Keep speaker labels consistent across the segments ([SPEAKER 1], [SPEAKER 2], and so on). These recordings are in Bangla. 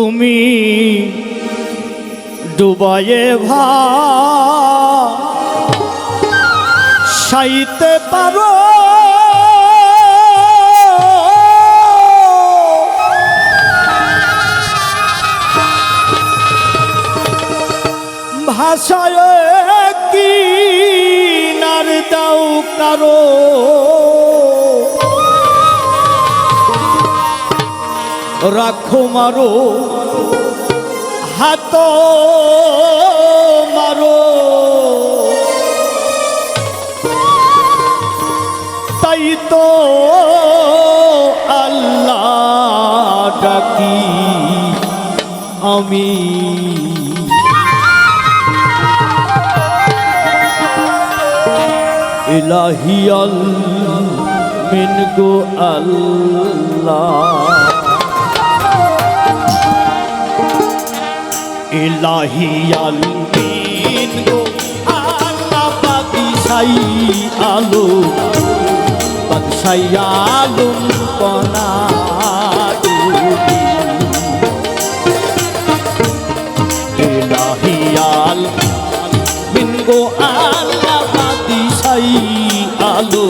[SPEAKER 1] তুমি ডুবায়ে ভা সাইতে পারো। ভাষায় কি নার দাও কারও। রাখো মারো হাত মারো। তাই তো আল্লাহ ডাকি আমি। ইলাহিয়াল মিন গো আল্লাহ। ইলাহিয়াল মিন গো, আল্লাহ বাদিশাই আলো বাদশাই আলম পনা ইলাহিয়াল মিন গো, আল্লাহ বাদিশাই আলো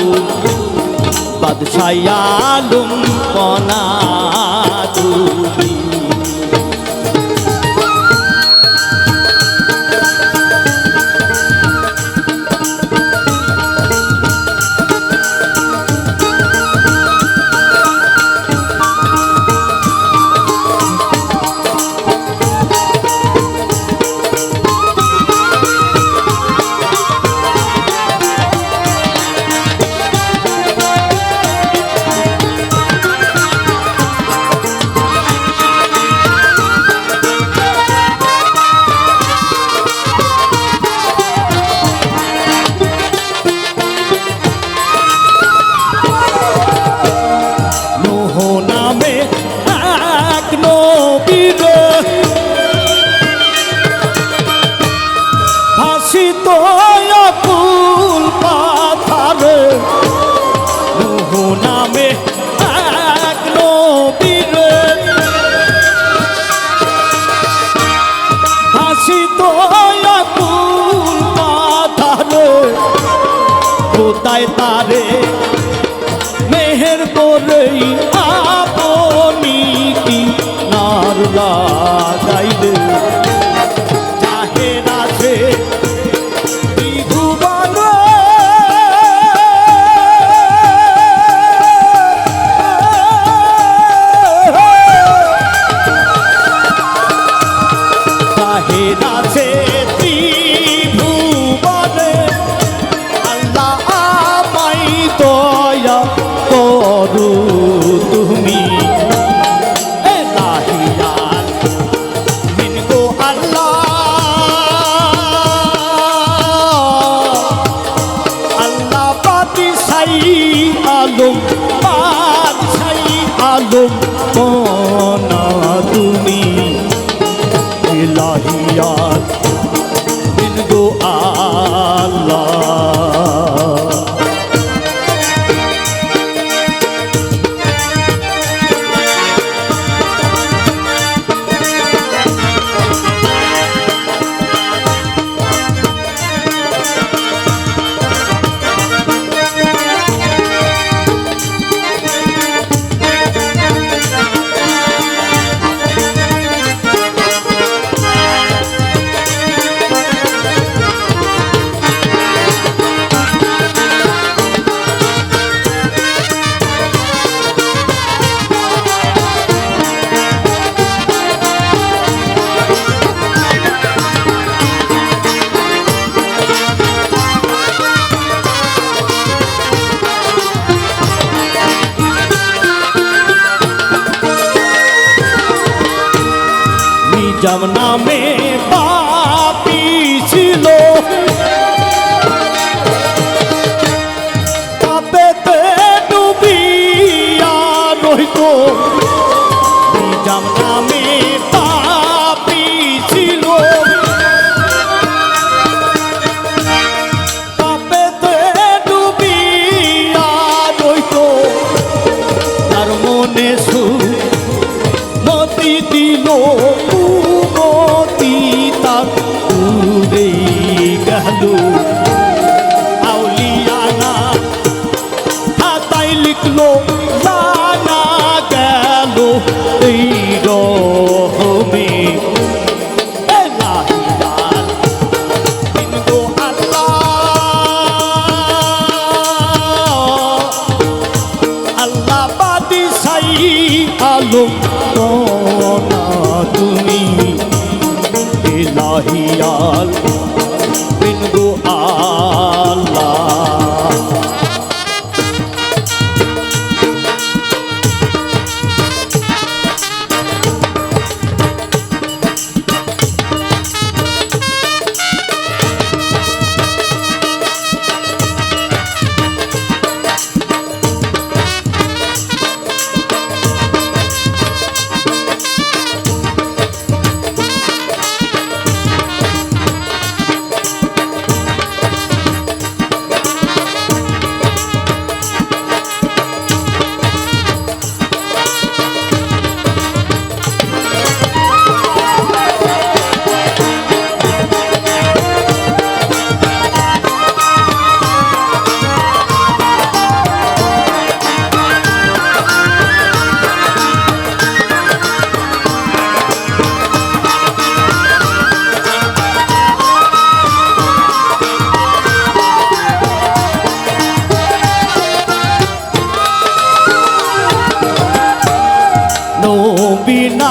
[SPEAKER 1] বাদশাই আলম পনা তুমি কোথায় তারে মেহের করেই আপনি কি নার লাগাইলে করু তুমি। আলম বাদিশাই আলম নিজাম নামে বিনা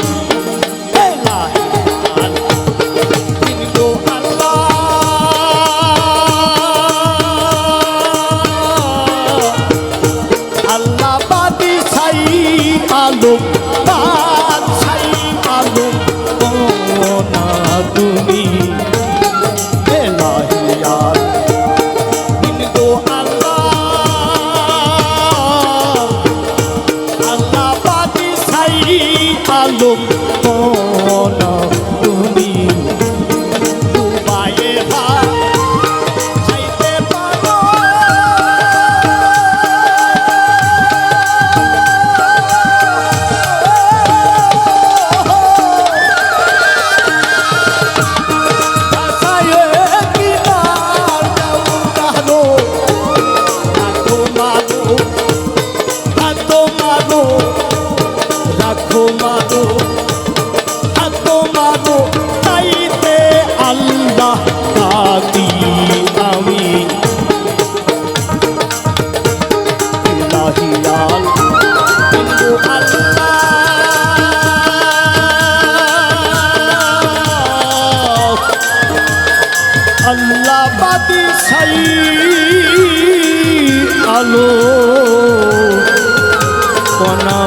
[SPEAKER 1] পালক আল্লাহ বাদিশাই আলো। কনা